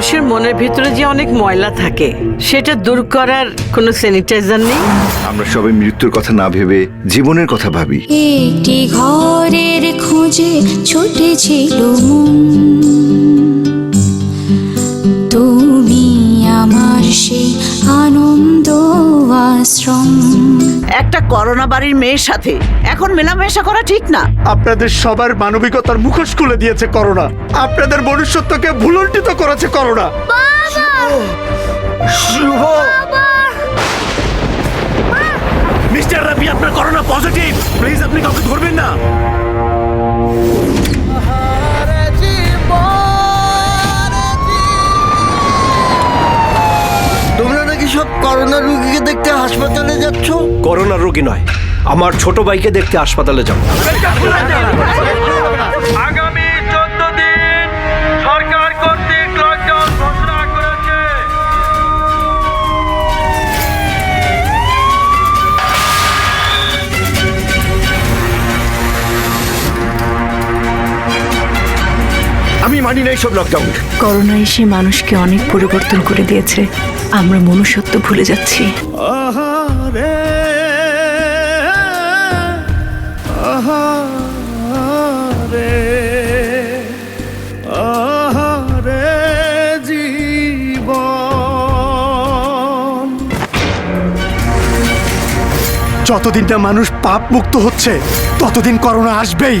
মানুষের মনের ভিতরে যে অনেক ময়লা থাকে সেটা দূর করার কোনো স্যানিটাইজার নেই? আমরা সবাই মৃত্যুর কথা না ভেবে জীবনের কথা ভাবি। একটি ঘরের খোঁজে ছুটেছিল তুমি আমার সেই আনন্দ আশ্রম। করোনা বাড়ির মেয়ের সাথে। এখন মেলামেশা করা ঠিক না। আপনাদের সবার মানবিকতার মুখোশ খুলে দিয়েছে করোনা। আপনাদের মনুষ্যত্বকে ভুলন্টিত করেছে করোনা। শুভ। মিস্টার রাবি আপনার করোনা পজিটিভ। প্লিজ আপনি কাউকে ধরবেন না। সব করোনা রুগীকে দেখতে হাসপাতালে যাচ্ছ? করোনা রোগী নয় আমার ছোট ভাইকে দেখতে হাসপাতালে যাব। আমি মানি না এইসব লকডাউন করোনা এসে মানুষকে অনেক পরিবর্তন করে দিয়েছে। আমরা মনুষ্যত্ব ভুলে যাচ্ছি। যতদিন না মানুষ পাপ মুক্ত হচ্ছে ততদিন করোনা আসবেই।